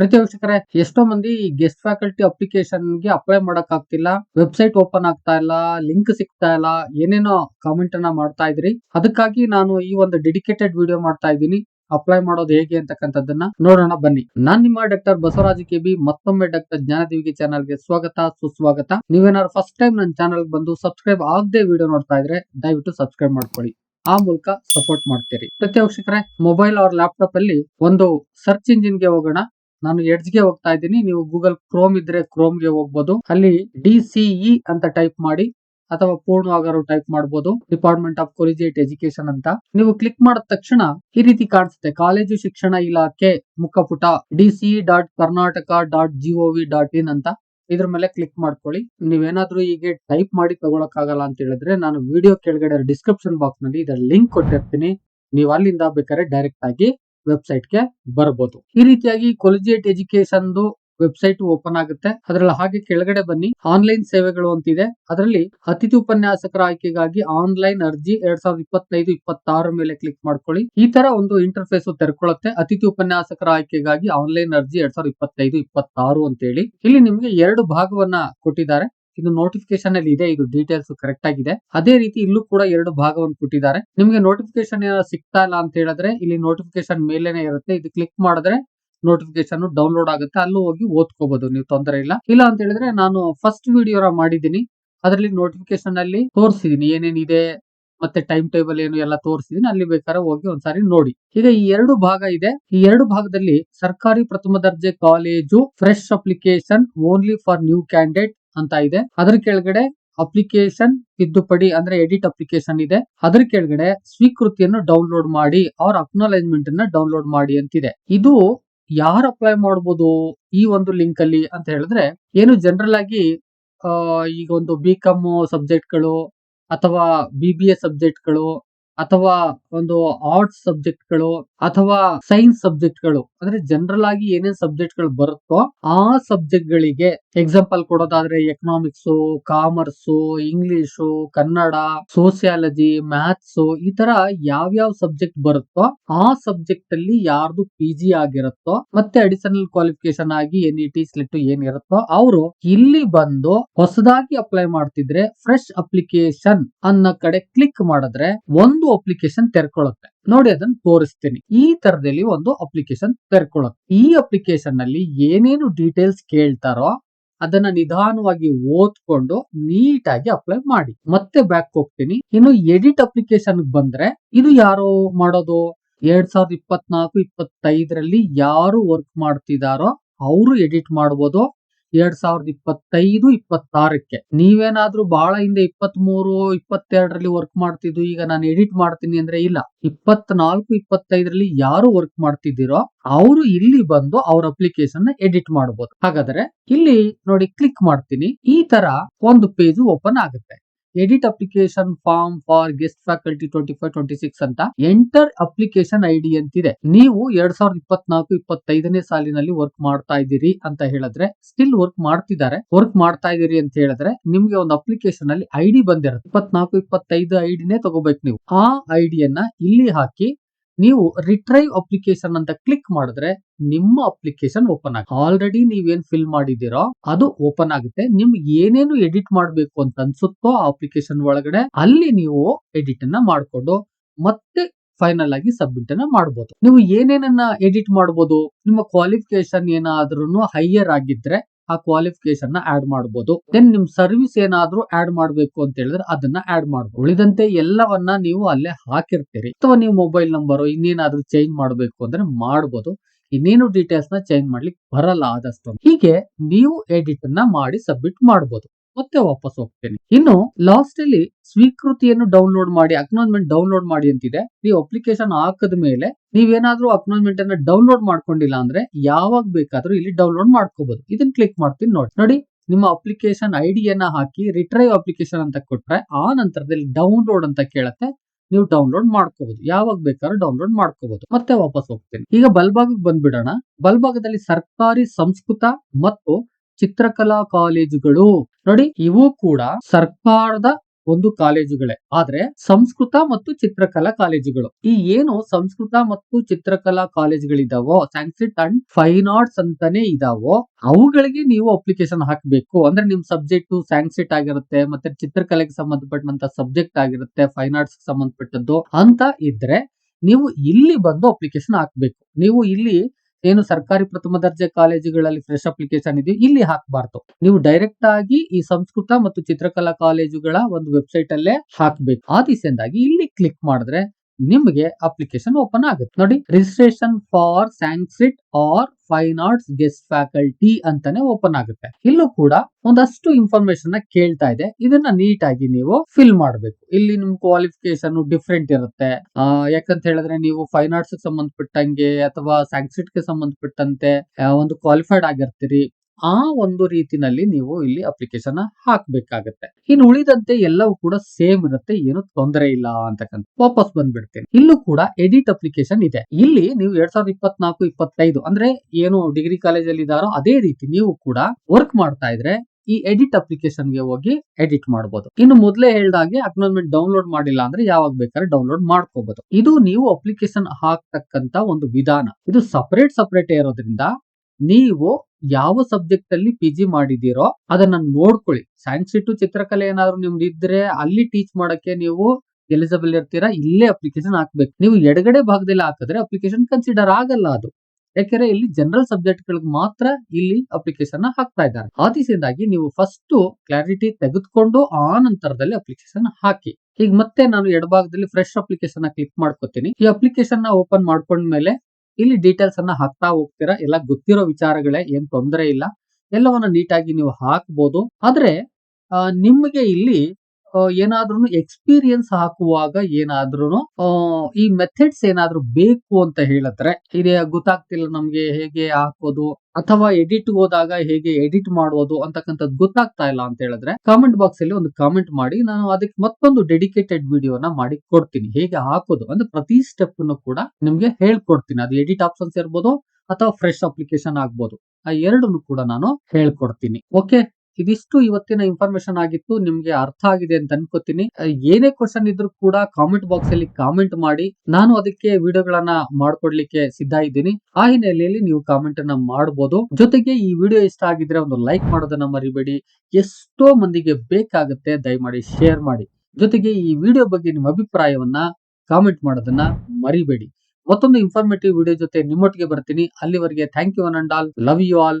ಪ್ರತಿ ವೀಕ್ಷಕರೇ, ಎಷ್ಟೋ ಮಂದಿ ಗೆಸ್ಟ್ ಫ್ಯಾಕಲ್ಟಿ ಅಪ್ಲಿಕೇಶನ್ಗೆ ಅಪ್ಲೈ ಮಾಡಕ್ ಆಗ್ತಿಲ್ಲ ವೆಬ್ಸೈಟ್ ಓಪನ್ ಆಗ್ತಾ ಇಲ್ಲ ಲಿಂಕ್ ಸಿಗ್ತಾ ಇಲ್ಲ, ಏನೇನೋ ಕಾಮೆಂಟ್ ಅನ್ನ ಮಾಡ್ತಾ ಇದ್ರಿ. ಅದಕ್ಕಾಗಿ ನಾನು ಈ ಒಂದು ಡೆಡಿಕೇಟೆಡ್ ವಿಡಿಯೋ ಮಾಡ್ತಾ ಇದ್ದೀನಿ. ಅಪ್ಲೈ ಮಾಡೋದು ಹೇಗೆ ಅಂತಕ್ಕಂಥದ್ದನ್ನ ನೋಡೋಣ, ಬನ್ನಿ. ನಾನ್ ನಿಮ್ಮ ಡಾಕ್ಟರ್ ಬಸವರಾಜ್ ಕೆ ಬಿ, ಮತ್ತೊಮ್ಮೆ ಡಾಕ್ಟರ್ ಜ್ಞಾನದೇವಿಗೆ ಚಾನಲ್ಗೆ ಸ್ವಾಗತ, ಸುಸ್ವಾಗತ. ನೀವೇನಾದ್ರು ಫಸ್ಟ್ ಟೈಮ್ ನನ್ನ ಚಾನಲ್ ಬಂದು ಸಬ್ಸ್ಕ್ರೈಬ್ ಆಗದೆ ವಿಡಿಯೋ ನೋಡ್ತಾ ಇದ್ರೆ ದಯವಿಟ್ಟು ಸಬ್ಸ್ಕ್ರೈಬ್ ಮಾಡ್ಕೊಳ್ಳಿ. ಆ ಮೂಲಕ ಸಪೋರ್ಟ್ ಮಾಡ್ತೀರಿ. ಪ್ರತಿ ವೀಕ್ಷಕರೇ ಮೊಬೈಲ್ ಅವ್ರ ಲ್ಯಾಪ್ಟಾಪ್ ಅಲ್ಲಿ ಒಂದು ಸರ್ಚ್ ಇಂಜಿನ್ಗೆ ಹೋಗೋಣ. ನಾನು ಎಡ್ಜ್ಗೆ ಹೋಗ್ತಾ ಇದ್ದೀನಿ. ನೀವು ಗೂಗಲ್ ಕ್ರೋಮ್ ಇದ್ರೆ ಕ್ರೋಮ್ಗೆ ಹೋಗ್ಬೋದು. ಅಲ್ಲಿ ಡಿ ಸಿಇ ಅಂತ ಟೈಪ್ ಮಾಡಿ, ಅಥವಾ ಪೂರ್ಣವಾಗರು ಟೈಪ್ ಮಾಡಬಹುದು ಡಿಪಾರ್ಟ್ಮೆಂಟ್ ಆಫ್ ಕೊಲಿಜಿಯೇಟ್ ಎಜುಕೇಶನ್ ಅಂತ. ನೀವು ಕ್ಲಿಕ್ ಮಾಡಿದ ತಕ್ಷಣ ಈ ರೀತಿ ಕಾಣಿಸುತ್ತೆ. ಕಾಲೇಜು ಶಿಕ್ಷಣ ಇಲಾಖೆ ಮುಖಪುಟ D C dot Karnataka dot GOV dot in ಅಂತ. ಇದ್ರ ಮೇಲೆ ಕ್ಲಿಕ್ ಮಾಡ್ಕೊಳ್ಳಿ. ನೀವೇನಾದ್ರೂ ಹೀಗೆ ಟೈಪ್ ಮಾಡಿ ತಗೊಳಕ್ಕಾಗಲ್ಲ ಅಂತ ಹೇಳಿದ್ರೆ ನಾನು ವಿಡಿಯೋ ಕೆಳಗಡೆ ಡಿಸ್ಕ್ರಿಪ್ಷನ್ ಬಾಕ್ಸ್ನಲ್ಲಿ ಇದರ ಲಿಂಕ್ ಕೊಟ್ಟಿರ್ತೀನಿ. ನೀವು ಅಲ್ಲಿಂದ ಬೇಕಾದ್ರೆ ಡೈರೆಕ್ಟ್ ಆಗಿ ವೆಬ್ಸೈಟ್ಗೆ ಬರಬಹುದು ಈ ರೀತಿಯಾಗಿ ಕೊಲಿಜಿಯೇಟ್ ಎಜುಕೇಶನ್ ವೆಬ್ಸೈಟ್ ಓಪನ್ ಆಗುತ್ತೆ. ಅದರಲ್ಲಿ ಹಾಗೆ ಕೆಳಗಡೆ ಬನ್ನಿ. ಆನ್ಲೈನ್ ಸೇವೆಗಳು ಅಂತಿದೆ. ಅದರಲ್ಲಿ ಅತಿಥಿ ಉಪನ್ಯಾಸಕರ ಆಯ್ಕೆಗಾಗಿ ಆನ್ಲೈನ್ ಅರ್ಜಿ ಎರಡ್ ಸಾವಿರದ ಇಪ್ಪತ್ತೈದು, ಇಪ್ಪತ್ತಾರು ಮೇಲೆ ಕ್ಲಿಕ್ ಮಾಡ್ಕೊಳ್ಳಿ. ಈ ತರ ಒಂದು ಇಂಟರ್ಫೇಸ್ ತೆರ್ಕೊಳ್ಳುತ್ತೆ ಅತಿಥಿ ಉಪನ್ಯಾಸಕರ ಆಯ್ಕೆಗಾಗಿ ಆನ್ಲೈನ್ ಅರ್ಜಿ ಎರಡ್ ಸಾವಿರದ ಇಪ್ಪತ್ತೈದು, ಇಪ್ಪತ್ತಾರು ಅಂತ ಹೇಳಿ ಇಲ್ಲಿ ನಿಮ್ಗೆ ಎರಡು ಭಾಗವನ್ನ ಕೊಟ್ಟಿದ್ದಾರೆ. ಇದು ನೋಟಿಫಿಕೇಶನ್ ಅಲ್ಲಿ ಇದೆ, ಇದು ಡೀಟೇಲ್ಸ್ ಕರೆಕ್ಟ್ ಆಗಿದೆ. ಅದೇ ರೀತಿ ಇಲ್ಲೂ ಕೂಡ ಎರಡು ಭಾಗವನ್ನು ಕೊಟ್ಟಿದ್ದಾರೆ. ನಿಮಗೆ ನೋಟಿಫಿಕೇಶನ್ ಏನಾದ್ರು ಸಿಗ್ತಾ ಇಲ್ಲ ಅಂತ ಹೇಳಿದ್ರೆ ಇಲ್ಲಿ ನೋಟಿಫಿಕೇಶನ್ ಮೇಲೇನೆ ಇರುತ್ತೆ. ಇದು ಕ್ಲಿಕ್ ಮಾಡಿದ್ರೆ ನೋಟಿಫಿಕೇಶನ್ ಡೌನ್ಲೋಡ್ ಆಗುತ್ತೆ. ಅಲ್ಲೂ ಹೋಗಿ ಓದ್ಕೋಬಹುದು ನೀವು ತೊಂದರೆ ಇಲ್ಲ. ಇಲ್ಲ ಅಂತ ಹೇಳಿದ್ರೆ ನಾನು ಫಸ್ಟ್ ವಿಡಿಯೋ ಮಾಡಿದ್ದೀನಿ. ಅದರಲ್ಲಿ ನೋಟಿಫಿಕೇಶನ್ ಅಲ್ಲಿ ತೋರಿಸಿದೀನಿ ಏನೇನಿದೆ, ಮತ್ತೆ ಟೈಮ್ ಟೇಬಲ್ ಏನು ಎಲ್ಲ ತೋರಿಸಿದೀನಿ ಅಲ್ಲಿ ಬೇಕಾದ್ರೆ ಹೋಗಿ ಒಂದ್ಸಾರಿ ನೋಡಿ. ಈಗ ಈ ಎರಡು ಭಾಗ ಇದೆ. ಈ ಎರಡು ಭಾಗದಲ್ಲಿ ಸರ್ಕಾರಿ ಪ್ರಥಮ ದರ್ಜೆ college fresh application only for new candidate ಅಂತ ಇದೆ. ಅದ್ರ ಕೆಳಗಡೆ ಅಪ್ಲಿಕೇಶನ್ ತಿದ್ದುಪಡಿ ಅಂದ್ರೆ ಎಡಿಟ್ ಅಪ್ಲಿಕೇಶನ್ ಇದೆ. ಅದ್ರ ಕೆಳಗಡೆ ಸ್ವೀಕೃತಿಯನ್ನು ಡೌನ್ಲೋಡ್ ಮಾಡಿ ಅವ್ರ ಅಕ್ನಾಲೇಜ್ಮೆಂಟ್ ಅನ್ನ ಡೌನ್ಲೋಡ್ ಮಾಡಿ ಅಂತಿದೆ. ಇದು ಯಾರು ಅಪ್ಲೈ ಮಾಡಬಹುದು ಈ ಒಂದು ಲಿಂಕ್ ಅಲ್ಲಿ ಅಂತ ಹೇಳಿದ್ರೆ ಏನು ಜನರಲ್ ಆಗಿ ಈಗ ಒಂದು ಬಿ ಕಾಮ್ ಸಬ್ಜೆಕ್ಟ್ಗಳು ಅಥವಾ ಬಿ ಬಿ ಎ ಸಬ್ಜೆಕ್ಟ್ಗಳು ಅಥವಾ ಒಂದು ಆರ್ಟ್ಸ್ ಸಬ್ಜೆಕ್ಟ್ಗಳು ಅಥವಾ ಸೈನ್ಸ್ ಸಬ್ಜೆಕ್ಟ್ಗಳು ಅಂದ್ರೆ ಜನರಲ್ ಆಗಿ ಏನೇನ್ ಸಬ್ಜೆಕ್ಟ್ಗಳು ಬರುತ್ತೋ ಆ ಸಬ್ಜೆಕ್ಟ್ ಗಳಿಗೆ example ಕೊಡೋದಾದ್ರೆ economics commerce English Kannada sociology maths ಈ ತರ ಯಾವ್ಯಾವ ಸಬ್ಜೆಕ್ಟ್ ಬರುತ್ತೋ ಆ ಸಬ್ಜೆಕ್ಟ್ ಅಲ್ಲಿ ಯಾರ್ದು ಪಿ ಜಿ ಆಗಿರುತ್ತೋ ಮತ್ತೆ ಅಡಿಷನಲ್ ಕ್ವಾಲಿಫಿಕೇಶನ್ ಆಗಿ ಎನ್ ಇ ಟಿ ಸ್ಲೆಟ್ ಏನ್ ಅವರು ಇಲ್ಲಿ ಬಂದು ಹೊಸದಾಗಿ ಅಪ್ಲೈ ಮಾಡ್ತಿದ್ರೆ ಫ್ರೆಶ್ ಅಪ್ಲಿಕೇಶನ್ ಅನ್ನೋ ಕಡೆ ಕ್ಲಿಕ್ ಮಾಡಿದ್ರೆ ಒಂದು ಅಪ್ಲಿಕೇಶನ್ ತೆರ್ಕೊಳ್ಳುತ್ತೆ ನೋಡಿ ಅದನ್ನ ತೋರಿಸ್ತೀನಿ. ಈ ತರದಲ್ಲಿ ಒಂದು ಅಪ್ಲಿಕೇಶನ್ ತೆರ್ಕೊಳ್ಳುತ್ತೆ ಈ ಅಪ್ಲಿಕೇಶನ್ನಲ್ಲಿ ಏನೇನು ಡೀಟೇಲ್ಸ್ ಕೇಳ್ತಾರೋ ಅದನ್ನ ನಿಧಾನವಾಗಿ ಓದ್ಕೊಂಡು ನೀಟಾಗಿ ಅಪ್ಲೈ ಮಾಡಿ. ಮತ್ತೆ ಬ್ಯಾಕ್ ಹೋಗ್ತೀನಿ. ಇನ್ನು ಎಡಿಟ್ ಅಪ್ಲಿಕೇಶನ್ ಬಂದ್ರೆ ಇದು ಯಾರು ಮಾಡೋದು? ಎರಡ್ ಸಾವಿರದ ಇಪ್ಪತ್ನಾಲ್ಕು, ಇಪ್ಪತ್ತೈದರಲ್ಲಿ ಯಾರು ವರ್ಕ್ ಮಾಡ್ತಿದಾರೋ ಅವರು ಎಡಿಟ್ ಮಾಡ್ಬೋದು. ಎರಡ್ ಸಾವಿರದ ಇಪ್ಪತ್ತೈದು, ಇಪ್ಪತ್ತಾರಕ್ಕೆ. ನೀವೇನಾದ್ರೂ ಬಹಳ ಹಿಂದೆ ಇಪ್ಪತ್ತ್ ಮೂರು ಇಪ್ಪತ್ತೆರಡರಲ್ಲಿ ವರ್ಕ್ ಮಾಡ್ತಿದ್ದು, ಈಗ ನಾನು ಎಡಿಟ್ ಮಾಡ್ತೀನಿ ಅಂದ್ರೆ ಇಲ್ಲ. ಇಪ್ಪತ್ನಾಲ್ಕು, ಇಪ್ಪತ್ತೈದರಲ್ಲಿ ಯಾರು ವರ್ಕ್ ಮಾಡ್ತಿದ್ದೀರೋ, ಅವರು ಇಲ್ಲಿ ಬಂದು ಅವ್ರ ಅಪ್ಲಿಕೇಶನ್ ಎಡಿಟ್ ಮಾಡಬಹುದು ಹಾಗಾದ್ರೆ ಇಲ್ಲಿ ನೋಡಿ ಕ್ಲಿಕ್ ಮಾಡ್ತೀನಿ. ಈ ತರ ಒಂದು ಪೇಜ್ ಓಪನ್ ಆಗುತ್ತೆ. Edit application form for guest faculty twenty five twenty six ಅಂತ ಎಂಟರ್ ಅಪ್ಲಿಕೇಶನ್ ಐ ಡಿ ಅಂತಿದೆ. ನೀವು ಎರಡ್ ಸಾವಿರದ ಇಪ್ಪತ್ನಾಲ್ಕು, ಇಪ್ಪತ್ತೈದನೇ ಸಾಲಿನಲ್ಲಿ ವರ್ಕ್ ಮಾಡ್ತಾ ಇದ್ದೀರಿ ಅಂತ ಹೇಳಿದ್ರೆ ಸ್ಟಿಲ್ ವರ್ಕ್ ಮಾಡ್ತಿದ್ದಾರೆ. ವರ್ಕ್ ಮಾಡ್ತಾ ಇದೀರಿ ಅಂತ ಹೇಳಿದ್ರೆ, ನಿಮ್ಗೆ ಒಂದು ಅಪ್ಲಿಕೇಶನ್ ಅಲ್ಲಿ ಐ ಡಿ ಬಂದಿರುತ್ತೆ. ಇಪ್ಪತ್ನಾಲ್ಕು, ಇಪ್ಪತ್ತೈದು ಐಡಿನೇ ಡಿನೇ ತಗೋಬೇಕು ನೀವು. ಆ ಐಡಿಯನ್ನ ಡಿಯನ್ನ ಇಲ್ಲಿ ಹಾಕಿ ನೀವು ರಿಟ್ರೈವ್ ಅಪ್ಲಿಕೇಶನ್ ಅಂತ ಕ್ಲಿಕ್ ಮಾಡಿದ್ರೆ ನಿಮ್ಮ ಅಪ್ಲಿಕೇಶನ್ ಓಪನ್ ಆಗುತ್ತೆ. ಆಲ್ರೆಡಿ ನೀವೇನ್ ಫಿಲ್ ಮಾಡಿದಿರೋ ಅದು ಓಪನ್ ಆಗುತ್ತೆ. ನಿಮ್ಗೆ ಏನೇನು ಎಡಿಟ್ ಮಾಡಬೇಕು ಅಂತ ಅನ್ಸುತ್ತೋ ಆ ಅಪ್ಲಿಕೇಶನ್ ಒಳಗಡೆ ಅಲ್ಲಿ ನೀವು ಎಡಿಟ್ ಅನ್ನ ಮಾಡಿಕೊಂಡು ಮತ್ತೆ ಫೈನಲ್ ಆಗಿ ಸಬ್ಮಿಟ್ ಅನ್ನ ಮಾಡಬಹುದು ನೀವು ಏನೇನನ್ನ ಎಡಿಟ್ ಮಾಡಬಹುದು ನಿಮ್ಮ ಕ್ವಾಲಿಫಿಕೇಶನ್ ಏನಾದ್ರೂ ಹೈಯರ್ ಆಗಿದ್ರೆ ಆ ಕ್ವಾಲಿಫಿಕೇಶನ್ನ ಆಡ್ ಮಾಡಬಹುದು ದೆನ್ ನಿಮ್ ಸರ್ವಿಸ್ ಏನಾದ್ರೂ ಆಡ್ ಮಾಡಬೇಕು ಅಂತ ಹೇಳಿದ್ರೆ ಅದನ್ನ ಆಡ್ ಮಾಡಬಹುದು ಉಳಿದಂತೆ ಎಲ್ಲವನ್ನ ನೀವು ಅಲ್ಲೇ ಹಾಕಿರ್ತೀರಿ. ಅಥವಾ ನೀವು ಮೊಬೈಲ್ ನಂಬರ್ ಇನ್ನೇನಾದ್ರೂ ಚೇಂಜ್ ಮಾಡಬೇಕು ಅಂದ್ರೆ ಮಾಡಬಹುದು ಇನ್ನೇನು ಡೀಟೇಲ್ಸ್ನ ಚೇಂಜ್ ಮಾಡ್ಲಿಕ್ಕೆ ಬರಲ್ಲ ಆದಷ್ಟು. ಹೀಗೆ ನೀವು ಎಡಿಟ್ ಅನ್ನ ಮಾಡಿ ಸಬ್ಮಿಟ್ ಮಾಡಬಹುದು ಮತ್ತೆ ವಾಪಸ್ ಹೋಗ್ತೇನೆ. ಇನ್ನು ಲಾಸ್ಟ್ ಅಲ್ಲಿ ಸ್ವೀಕೃತಿಯನ್ನು ಡೌನ್ಲೋಡ್ ಮಾಡಿ ಅಕ್ನಾಲ್ಮೆಂಟ್ ಡೌನ್ಲೋಡ್ ಮಾಡಿ ಅಂತಿದೆ. ನೀವು ಅಪ್ಲಿಕೇಶನ್ ಹಾಕದ ಮೇಲೆ ನೀವೇನಾದ್ರೂ ಅಕ್ನಾಲ್ಮೆಂಟ್ ಅನ್ನ ಡೌನ್ಲೋಡ್ ಮಾಡ್ಕೊಂಡಿಲ್ಲ ಅಂದ್ರೆ ಯಾವಾಗ ಬೇಕಾದ್ರೂ ಇಲ್ಲಿ ಡೌನ್ಲೋಡ್ ಮಾಡ್ಕೋಬಹುದು ಇದನ್ನ ಕ್ಲಿಕ್ ಮಾಡ್ತೀನಿ ನೋಡಿ. ನೋಡಿ, ನಿಮ್ಮ ಅಪ್ಲಿಕೇಶನ್ ಐಡಿಯನ್ನ ಡಿಯನ್ನ ಹಾಕಿ ರಿಟ್ರೈವ್ ಅಪ್ಲಿಕೇಶನ್ ಅಂತ ಕೊಟ್ರೆ ಆ ನಂತರದಲ್ಲಿ ಡೌನ್ಲೋಡ್ ಅಂತ ಕೇಳತ್ತೆ. ನೀವು ಡೌನ್ಲೋಡ್ ಮಾಡ್ಕೋಬಹುದು ಯಾವಾಗ ಬೇಕಾದ್ರೂ ಡೌನ್ಲೋಡ್ ಮಾಡ್ಕೋಬಹುದು ಮತ್ತೆ ವಾಪಸ್ ಹೋಗ್ತೀನಿ. ಈಗ ಬಲ್ಭಾಗಕ್ಕೆ ಬಂದ್ಬಿಡೋಣ. ಬಲ್ಭಾಗದಲ್ಲಿ ಸರ್ಕಾರಿ ಸಂಸ್ಕೃತ ಮತ್ತು ಚಿತ್ರಕಲಾ ಕಾಲೇಜುಗಳು ನೋಡಿ, ಇವು ಕೂಡ ಸರ್ಕಾರದ ಒಂದು ಕಾಲೇಜುಗಳೇ. ಆದ್ರೆ ಸಂಸ್ಕೃತ ಮತ್ತು ಚಿತ್ರಕಲಾ ಕಾಲೇಜುಗಳು. ಈ ಏನು ಸಂಸ್ಕೃತ ಮತ್ತು ಚಿತ್ರಕಲಾ ಕಾಲೇಜುಗಳಿದಾವೋ ಸ್ಯಾನ್ಸ್ಕ್ರಿಟ್ ಅಂಡ್ ಫೈನ್ ಆರ್ಟ್ಸ್ ಅಂತಾನೆ ಇದಾವೋ, ಅವುಗಳಿಗೆ ನೀವು ಅಪ್ಲಿಕೇಶನ್ ಹಾಕಬೇಕು. ಅಂದ್ರೆ ನಿಮ್ ಸಬ್ಜೆಕ್ಟ್ ಸ್ಯಾನ್ಸ್ಕ್ರಿಟ್ ಆಗಿರುತ್ತೆ, ಮತ್ತೆ ಚಿತ್ರಕಲೆಗೆ ಸಂಬಂಧಪಟ್ಟಂತ ಸಬ್ಜೆಕ್ಟ್ ಆಗಿರುತ್ತೆ ಫೈನ್ ಆರ್ಟ್ಸ್ ಸಂಬಂಧಪಟ್ಟದ್ದು ಅಂತ ಇದ್ರೆ, ನೀವು ಇಲ್ಲಿ ಬಂದು ಅಪ್ಲಿಕೇಶನ್ ಹಾಕ್ಬೇಕು. ನೀವು ಇಲ್ಲಿ ಏನು ಸರ್ಕಾರಿ ಪ್ರಥಮ ದರ್ಜೆ ಕಾಲೇಜುಗಳಲ್ಲಿ ಫ್ರೆಶ್ ಅಪ್ಲಿಕೇಶನ್ ಇದೆಯೋ ಇಲ್ಲಿ ಹಾಕಬಾರ್ದು. ನೀವು ಡೈರೆಕ್ಟ್ ಆಗಿ ಈ ಸಂಸ್ಕೃತ ಮತ್ತು ಚಿತ್ರಕಲಾ ಕಾಲೇಜುಗಳ ಒಂದು ವೆಬ್ಸೈಟ್ ಅಲ್ಲೇ ಹಾಕಬೇಕು. ಆ ದಿಸೆಯಿಂದಾಗಿ ಇಲ್ಲಿ ಕ್ಲಿಕ್ ಮಾಡಿದ್ರೆ ನಿಮಗೆ ಅಪ್ಲಿಕೇಶನ್ ಓಪನ್ ಆಗುತ್ತೆ. ನೋಡಿ registration for Sanskrit or fine arts guest faculty ಅಂತಾನೆ ಓಪನ್ ಆಗುತ್ತೆ. ಇಲ್ಲೂ ಕೂಡ ಒಂದಷ್ಟು ಇನ್ಫಾರ್ಮೇಶನ್ ಕೇಳ್ತಾ ಇದೆ. ಇದನ್ನ ನೀಟ್ ಆಗಿ ನೀವು ಫಿಲ್ ಮಾಡಬೇಕು. ಇಲ್ಲಿ ನಿಮ್ ಕ್ವಾಲಿಫಿಕೇಶನ್ ಡಿಫ್ರೆಂಟ್ ಇರುತ್ತೆ. ಯಾಕಂತ ಹೇಳಿದ್ರೆ ನೀವು ಫೈನ್ ಆರ್ಟ್ಸ್ ಸಂಬಂಧಪಟ್ಟಂಗೆ ಅಥವಾ ಸ್ಯಾಂಕ್ಸಿಟ್ಗೆ ಸಂಬಂಧಪಟ್ಟಂತೆ ಒಂದು ಕ್ವಾಲಿಫೈಡ್ ಆಗಿರ್ತೀರಿ. ಆ ಒಂದು ರೀತಿನಲ್ಲಿ ನೀವು ಇಲ್ಲಿ ಅಪ್ಲಿಕೇಶನ್ ಹಾಕ್ಬೇಕಾಗತ್ತೆ. ಇನ್ನು ಉಳಿದಂತೆ ಎಲ್ಲವೂ ಕೂಡ ಸೇಮ್ ಇರುತ್ತೆ, ಏನು ತೊಂದರೆ ಇಲ್ಲ ಅಂತಕ್ಕಂಥ ವಾಪಸ್ ಬಂದ್ಬಿಡ್ತೀನಿ. ಇಲ್ಲೂ ಕೂಡ ಎಡಿಟ್ ಅಪ್ಲಿಕೇಶನ್ ಇದೆ. ಇಲ್ಲಿ ನೀವು ಎರಡ್ ಸಾವಿರದ ಇಪ್ಪತ್ನಾಲ್ಕು, ಇಪ್ಪತ್ತೈದು ಅಂದ್ರೆ ಏನು ಡಿಗ್ರಿ ಕಾಲೇಜಲ್ಲಿ ಇದಾರೋ ಅದೇ ರೀತಿ ನೀವು ಕೂಡ ವರ್ಕ್ ಮಾಡ್ತಾ ಇದ್ರೆ ಈ ಎಡಿಟ್ ಅಪ್ಲಿಕೇಶನ್ಗೆ ಹೋಗಿ ಎಡಿಟ್ ಮಾಡಬಹುದು ಇನ್ನು ಮೊದಲೇ ಹೇಳ್ದಾಗೆ ಅಕ್ನಾಲ್ಮೆಂಟ್ ಡೌನ್ಲೋಡ್ ಮಾಡಿಲ್ಲ ಅಂದ್ರೆ ಯಾವಾಗ ಬೇಕಾದ್ರೆ ಡೌನ್ಲೋಡ್ ಮಾಡ್ಕೋಬಹುದು ಇದು ನೀವು ಅಪ್ಲಿಕೇಶನ್ ಹಾಕ್ತಕ್ಕಂತ ಒಂದು ವಿಧಾನ. ಇದು ಸಪರೇಟ್ ಸಪರೇಟ್ ಇರೋದ್ರಿಂದ ನೀವು ಯಾವ ಸಬ್ಜೆಕ್ಟ್ ಅಲ್ಲಿ ಪಿ ಜಿ ಮಾಡಿದೀರೋ ಅದನ್ನ ನೋಡ್ಕೊಳ್ಳಿ. ಸೈನ್ಸ್ ಚಿತ್ರಕಲೆ ಏನಾದ್ರು ನಿಮ್ದು ಇದ್ರೆ ಅಲ್ಲಿ ಟೀಚ್ ಮಾಡಕ್ಕೆ ನೀವು ಎಲಿಜಿಬಲ್ ಇರ್ತೀರಾ, ಇಲ್ಲೇ ಅಪ್ಲಿಕೇಶನ್ ಹಾಕ್ಬೇಕು. ನೀವು ಎಡಗಡೆ ಭಾಗದಲ್ಲಿ ಹಾಕಿದ್ರೆ ಅಪ್ಲಿಕೇಶನ್ ಕನ್ಸಿಡರ್ ಆಗಲ್ಲ ಅದು. ಯಾಕೆಂದ್ರೆ ಇಲ್ಲಿ ಜನರಲ್ ಸಬ್ಜೆಕ್ಟ್ ಗಳಿಗೆ ಮಾತ್ರ ಇಲ್ಲಿ ಅಪ್ಲಿಕೇಶನ್ ಹಾಕ್ತಾ ಇದ್ದಾರೆ. ಆ ದಿಸೆಯಿಂದಾಗಿ ನೀವು ಫಸ್ಟ್ ಕ್ಲಾರಿಟಿ ತೆಗೆದುಕೊಂಡು ಆ ನಂತರದಲ್ಲಿ ಅಪ್ಲಿಕೇಶನ್ ಹಾಕಿ. ಈಗ ಮತ್ತೆ ನಾನು ಎಡಭಾಗದಲ್ಲಿ ಫ್ರೆಶ್ ಅಪ್ಲಿಕೇಶನ್ ಕ್ಲಿಕ್ ಮಾಡ್ಕೊತೀನಿ. ಈ ಅಪ್ಲಿಕೇಶನ್ನ ಓಪನ್ ಮಾಡ್ಕೊಂಡ್ಮೇಲೆ ಇಲ್ಲಿ ಡೀಟೇಲ್ಸ್ ಅನ್ನ ಹಾಕ್ತಾ ಹೋಗ್ತೀರಾ? ಎಲ್ಲ ಗೊತ್ತಿರೋ ವಿಚಾರಗಳೇ, ಏನ್ ತೊಂದರೆ ಇಲ್ಲ. ಎಲ್ಲವನ್ನ ನೀಟಾಗಿ ನೀವು ಹಾಕ್ಬೋದು. ಆದ್ರೆ ನಿಮ್ಗೆ ಇಲ್ಲಿ ಏನಾದ್ರೂ ಎಕ್ಸ್ಪೀರಿಯನ್ಸ್ ಹಾಕುವಾಗ ಏನಾದ್ರೂ ಈ ಮೆಥಡ್ಸ್ ಏನಾದ್ರು ಬೇಕು ಅಂತ ಹೇಳಿದ್ರೆ, ಇದೇ ಗೊತ್ತಾಗ್ತಿಲ್ಲ ನಮ್ಗೆ ಹೇಗೆ ಹಾಕೋದು, ಅಥವಾ ಎಡಿಟ್ ಹೋದಾಗ ಹೇಗೆ ಎಡಿಟ್ ಮಾಡೋದು ಅಂತಕ್ಕಂಥದ್ದು ಗೊತ್ತಾಗ್ತಾ ಇಲ್ಲ ಅಂತ ಹೇಳಿದ್ರೆ ಕಾಮೆಂಟ್ ಬಾಕ್ಸ್ ಅಲ್ಲಿ ಒಂದು ಕಾಮೆಂಟ್ ಮಾಡಿ, ನಾನು ಅದಕ್ಕೆ ಮತ್ತೊಂದು ಡೆಡಿಕೇಟೆಡ್ ವಿಡಿಯೋನ ಮಾಡಿ ಕೊಡ್ತೀನಿ. ಹೇಗೆ ಹಾಕೋದು ಅಂದ್ರೆ ಪ್ರತಿ ಸ್ಟೆಪ್ ಕೂಡ ನಿಮ್ಗೆ ಹೇಳ್ಕೊಡ್ತೀನಿ. ಅದು ಎಡಿಟ್ ಆಪ್ಷನ್ಸ್ ಇರ್ಬೋದು, ಅಥವಾ ಫ್ರೆಶ್ ಅಪ್ಲಿಕೇಶನ್ ಆಗ್ಬೋದು. ಆ ಎರಡನ್ನು ಕೂಡ ನಾನು ಹೇಳ್ಕೊಡ್ತೀನಿ. ಓಕೆ ಇದಿಷ್ಟು ಇವತ್ತಿನ ಇನ್ಫಾರ್ಮೇಶನ್ ಆಗಿತ್ತು, ನಿಮ್ಗೆ ಅರ್ಥ ಆಗಿದೆ ಅಂತ ಅನ್ಕೋತೀನಿ. ಏನೇ ಕ್ವಶನ್ ಇದ್ರು ಕೂಡ ಕಾಮೆಂಟ್ ಬಾಕ್ಸ್ ಅಲ್ಲಿ ಕಾಮೆಂಟ್ ಮಾಡಿ. ನಾನು ಅದಕ್ಕೆ ವಿಡಿಯೋಗಳನ್ನ ಮಾಡ್ಕೊಡ್ಲಿಕ್ಕೆ ಸಿದ್ಧ ಇದ್ದೀನಿ. ಆ ಹಿನ್ನೆಲೆಯಲ್ಲಿ ನೀವು ಕಾಮೆಂಟ್ ಅನ್ನ ಮಾಡಬಹುದು ಜೊತೆಗೆ ಈ ವಿಡಿಯೋ ಇಷ್ಟ ಆಗಿದ್ರೆ ಒಂದು ಲೈಕ್ ಮಾಡೋದನ್ನ ಮರಿಬೇಡಿ. ಎಷ್ಟೋ ಮಂದಿಗೆ ಬೇಕಾಗುತ್ತೆ ದಯಮಾಡಿ ಶೇರ್ ಮಾಡಿ. ಜೊತೆಗೆ ಈ ವಿಡಿಯೋ ಬಗ್ಗೆ ನಿಮ್ಮ ಅಭಿಪ್ರಾಯವನ್ನ ಕಾಮೆಂಟ್ ಮಾಡೋದನ್ನ ಮರಿಬೇಡಿ. ಮತ್ತೊಂದು ಇನ್ಫಾರ್ಮೇಟಿವ್ ವಿಡಿಯೋ ಜೊತೆ ನಿಮ್ಮೊಟ್ಟಿಗೆ ಬರ್ತೀನಿ. ಅಲ್ಲಿವರೆಗೆ thank you and all love you all